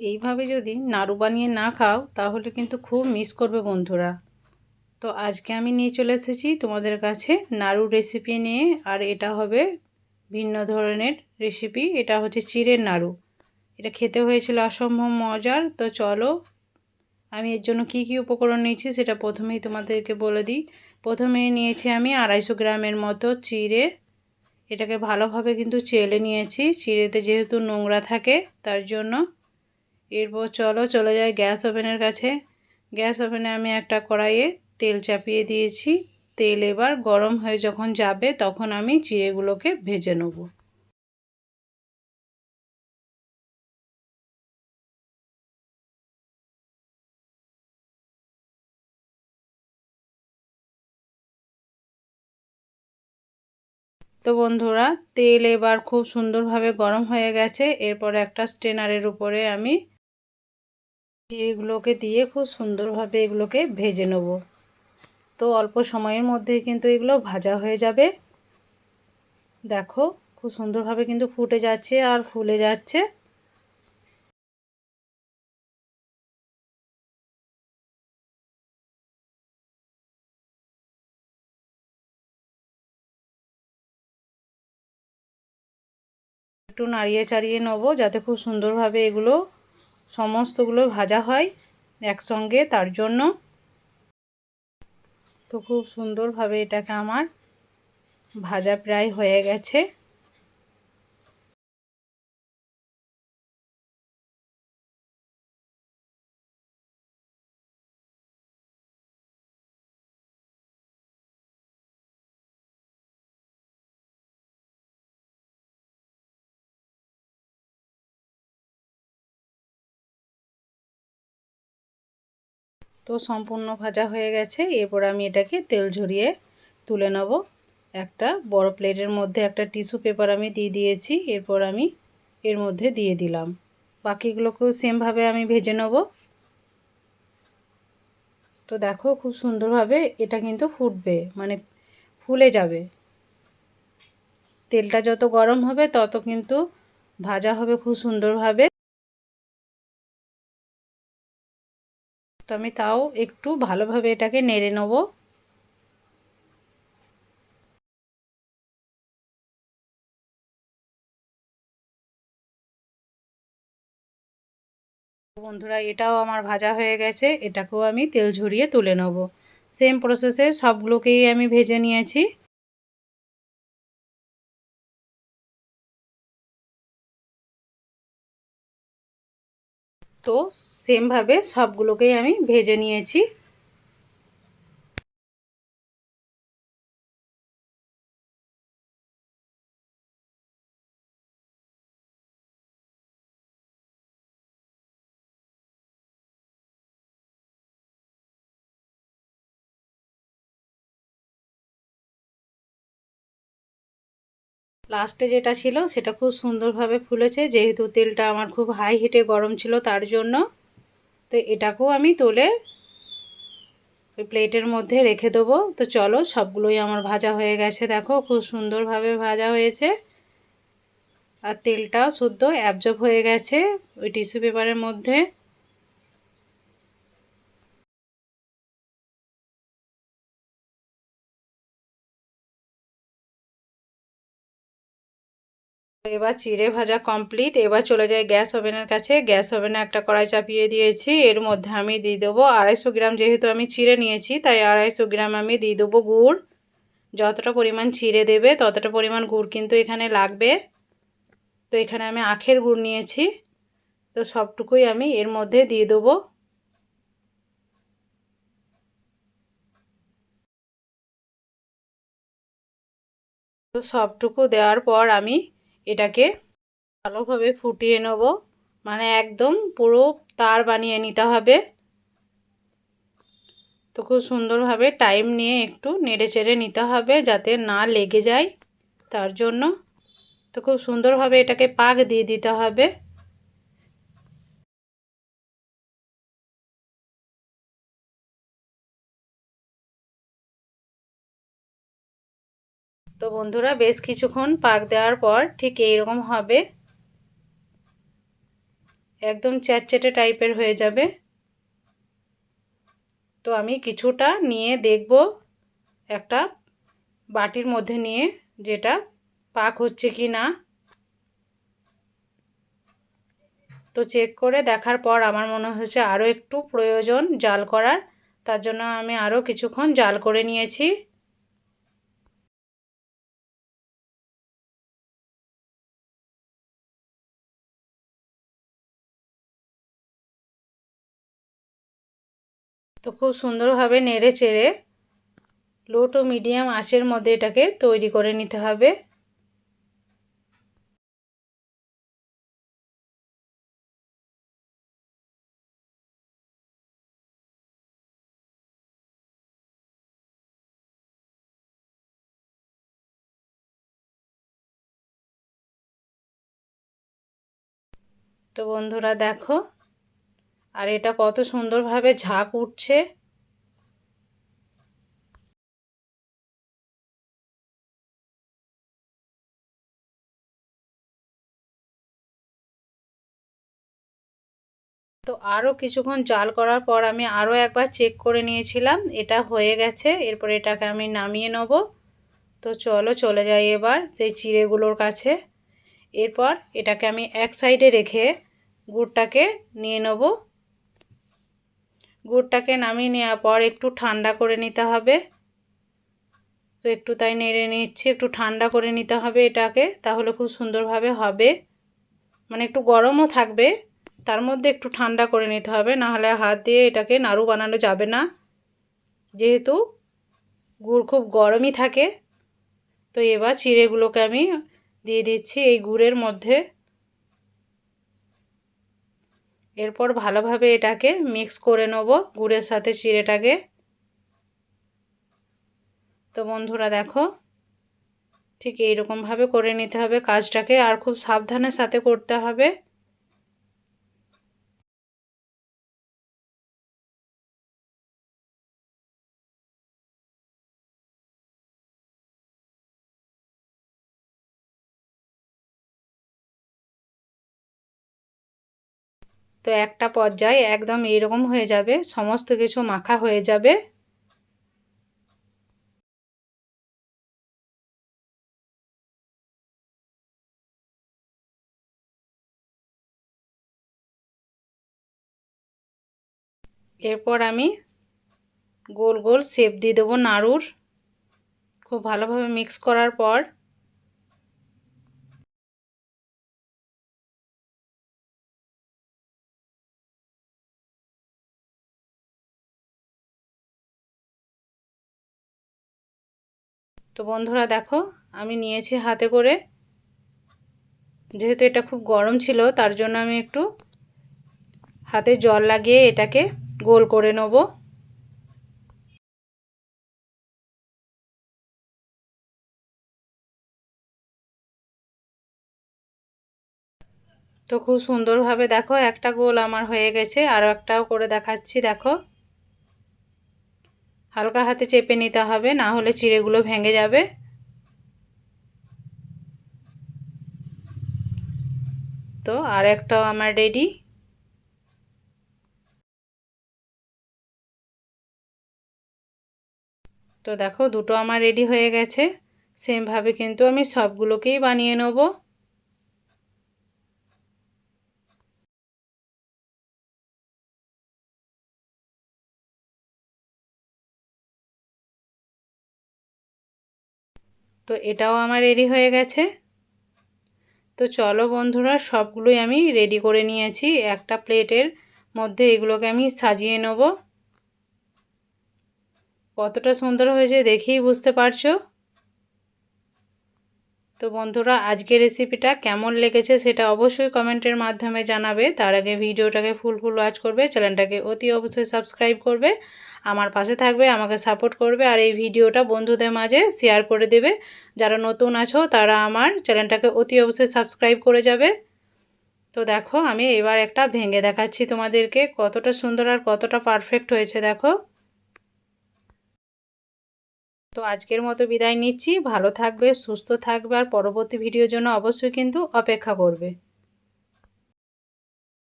এইভাবে যদি নাড়ু বানিয়ে না খাও, তাহলে কিন্তু খুব মিস করবে বন্ধুরা। তো আজকে আমি নিয়ে চলে এসেছি তোমাদের কাছে নাড়ু রেসিপি নিয়ে, আর এটা হবে ভিন্ন ধরনের রেসিপি এটা হচ্ছে চিড়ের নাড়ু। এটা খেতে হয়েছিল অসম্ভব মজার। তো চলো, আমি এর জন্য কি কি উপকরণ নিয়েছি সেটা প্রথমেই তোমাদেরকে বলে দিই। প্রথমে নিয়েছি আমি আড়াইশো গ্রামের মতো চিড়ে। এটাকে ভালোভাবে কিন্তু চেলে নিয়েছি। চিড়েতে যেহেতু নোংরা থাকে, তার জন্য এরপর চলো, চলে যায় গ্যাস ওভেনের কাছে। গ্যাস ওভেনে আমি একটা কড়াইয়ে তেল চাপিয়ে দিয়েছি। তেল এবার গরম হয়ে যখন যাবে তখন আমি চিড়েগুলোকে ভেজে নেব। তো বন্ধুরা, তেল এবার খুব সুন্দরভাবে গরম হয়ে গেছে। এরপর একটা স্টেনারের উপরে আমি এগুলোকে দিয়ে খুব সুন্দরভাবে এগুলোকে ভেজে নেব। তো অল্প সময়ের মধ্যেই কিন্তু এগুলো ভাজা হয়ে যাবে। দেখো, খুব সুন্দরভাবে কিন্তু ফুটে যাচ্ছে আর ফুলে যাচ্ছে। একটু নাড়িয়ে চাড়িয়ে নেব যাতে খুব সুন্দরভাবে এগুলো সমস্তগুলো ভাজা হয় একসঙ্গে তার জন্য। তো খুব সুন্দরভাবে এটাকে আমার ভাজা প্রায় হয়ে গেছে। তো সম্পূর্ণ ভাজা হয়ে গেছে। এরপর আমি এটাকে তেল ঝরিয়ে তুলে নেব। একটা বড় প্লেটের মধ্যে একটা টিস্যু পেপার আমি দিয়ে দিয়েছি। এরপর আমি এর মধ্যে দিয়ে দিলাম। বাকিগুলোকেও সেমভাবে আমি ভেজে নেব। তো দেখো খুব সুন্দরভাবে এটা কিন্তু ফুটবে মানে ফুলে যাবে। তেলটা যত গরম হবে তত কিন্তু ভাজা হবে খুব সুন্দরভাবে। তো আমি তাও একটু ভালোভাবে এটাকে নেড়ে নেব। বন্ধুরা, এটাও আমার ভাজা হয়ে গেছে, এটাকেও আমি তেল ঝরিয়ে তুলে নেব। সেম প্রসেসে সবগুলোকেই আমি ভেজে নিয়েছি। তো সেমভাবে সবগুলোকেই আমি ভেজে নিয়েছি। লাস্টে যেটা ছিল, সেটা খুব সুন্দরভাবে ফুলেছে। যেহেতু তেলটা আমার খুব হাই হিটে গরম ছিল, তার জন্য তো এটাকেও আমি তুলে ওই প্লেটের মধ্যে রেখে দেবো। তো চলো, সবগুলোই আমার ভাজা হয়ে গেছে। দেখো, খুব সুন্দরভাবে ভাজা হয়েছে। আর তেলটাও শুদ্ধ অ্যাবজর্ব হয়ে গেছে ওই টিস্যু পেপারের মধ্যে। এবার চিড়ে ভাজা কমপ্লিট এবার চলে যায় গ্যাস ওভেনের কাছে। গ্যাস ওভেনে একটা কড়াই চাপিয়ে দিয়েছি। এর মধ্যে আমি দিয়ে দেবো আড়াইশো গ্রাম, যেহেতু আমি চিড়ে নিয়েছি, তাই আড়াইশো গ্রাম আমি দিয়ে দেবো গুড়। যতটা পরিমাণ চিড়ে দেবে, ততটা পরিমাণ গুড় কিন্তু এখানে লাগবে। তো এখানে আমি আখের গুড় নিয়েছি। তো সবটুকুই আমি এর মধ্যে দিয়ে দেবো। তো সবটুকু দেওয়ার পর আমি এটাকে ভালোভাবে ফুটিয়ে নেব। মানে একদম পুরো তার বানিয়ে নিতে হবে। তো খুব সুন্দরভাবে টাইম নিয়ে একটু নেড়ে চেড়ে নিতে হবে যাতে না লেগে যায় তার জন্য। তো খুব সুন্দরভাবে এটাকে পাক দিয়ে দিতে হবে। তো বন্ধুরা, বেশ কিছুক্ষণ পাক দেওয়ার পর ঠিক এইরকম হবে। একদম চ্যাটচেটে টাইপের হয়ে যাবে। তো আমি কিছুটা নিয়ে দেখব একটা বাটির মধ্যে নিয়ে যেটা পাক হচ্ছে কি না। তো চেক করে দেখার পর আমার মনে হচ্ছে আরও একটু প্রয়োজন জাল করার, তার জন্য আমি আরও কিছুক্ষণ জাল করে নিয়েছি। তো খুব সুন্দরভাবে নেড়ে চেড়ে লো টু মিডিয়াম আঁচের মধ্যে এটাকে তৈরি করে নিতে হবে। তো বন্ধুরা দেখো আর এটা কত সুন্দরভাবে ঝাঁক উঠছে। তো আরও কিছুক্ষণ জাল করার পর আমি আরও একবার চেক করে নিয়েছিলাম, এটা হয়ে গেছে, এরপর এটাকে আমি নামিয়ে নেব। তো চলো চলে যাই এবার সেই চিড়েগুলোর কাছে। এরপর এটাকে আমি এক সাইডে রেখে গুড়টাকে নিয়ে নেব। গুড়টাকে নামিয়ে নেওয়ার পর একটু ঠান্ডা করে নিতে হবে। তো একটু তাই নেড়ে নিচ্ছি, একটু ঠান্ডা করে নিতে হবে এটাকে, তাহলে খুব সুন্দরভাবে হবে। মানে একটু গরমও থাকবে, তার মধ্যে একটু ঠান্ডা করে নিতে হবে, নাহলে হাত দিয়ে এটাকে নাড়ু বানানো যাবে না। যেহেতু গুড় খুব গরমই থাকে, তো এবার চিড়েগুলোকে আমি দিয়ে দিচ্ছি এই গুড়ের মধ্যে। এরপর ভালোভাবে এটাকে মিক্স করে নেব গুড়ের সাথে চিড়েটাকে। তো বন্ধুরা দেখো, ঠিক এইরকমভাবে করে নিতে হবে কাজটাকে, আর খুব সাবধানের সাথে করতে হবে। তো একটা পর্যায়ে একদম এরকম হয়ে যাবে, সমস্ত কিছু মাখা হয়ে যাবে। এরপর আমি গোল গোল শেপ দিয়ে দেবো নাড়ুর। খুব ভালোভাবে মিক্স করার পর তো বন্ধুরা দেখো, আমি নিয়েছি হাতে করে। যেহেতু এটা খুব গরম ছিল, তার জন্য আমি একটু হাতে জল লাগিয়ে এটাকে গোল করে নেব। তো খুব সুন্দরভাবে দেখো, একটা গোল আমার হয়ে গেছে আরও একটাও করে দেখাচ্ছি, দেখো। হালকা হাতে চেপে নিতে হবে, না হলে চিড়েগুলো ভেঙে যাবে। তো আর একটাও আমার রেডি তো দেখো দুটো আমার রেডি হয়ে গেছে। সেমভাবে কিন্তু আমি সবগুলোকেই বানিয়ে নেব। তো এটাও আমার রেডি হয়ে গেছে। তো চলো বন্ধুরা, সবগুলোই আমি রেডি করে নিয়েছি। একটা প্লেটের মধ্যে এগুলোকে আমি সাজিয়ে নেব। কতটা সুন্দর হয়েছে দেখেই বুঝতে পারছ? তো বন্ধুরা, আজকের রেসিপিটা কেমন লেগেছে সেটা অবশ্যই কমেন্টের মাধ্যমে জানাবে। তার আগে ভিডিওটাকে ফুল ফুল ওয়াচ করবে চ্যানেলটাকে অতি অবশ্যই সাবস্ক্রাইব করবে, আমার পাশে থাকবে, আমাকে সাপোর্ট করবে আর এই ভিডিওটা বন্ধুদের মাঝে শেয়ার করে দেবে। যারা নতুন আছো, তারা আমার চ্যানেলটাকে অতি অবশ্যই সাবস্ক্রাইব করে যাবে। তো দেখো, আমি এবার একটা ভেঙে দেখাচ্ছি তোমাদেরকে, কতটা সুন্দর আর কতটা পারফেক্ট হয়েছে, দেখো। তো আজকের মতো বিদায় নিচ্ছি। ভালো থাকবে, সুস্থ থাকবে আর পরবর্তী ভিডিওর জন্য অবশ্যই কিন্তু অপেক্ষা করবে।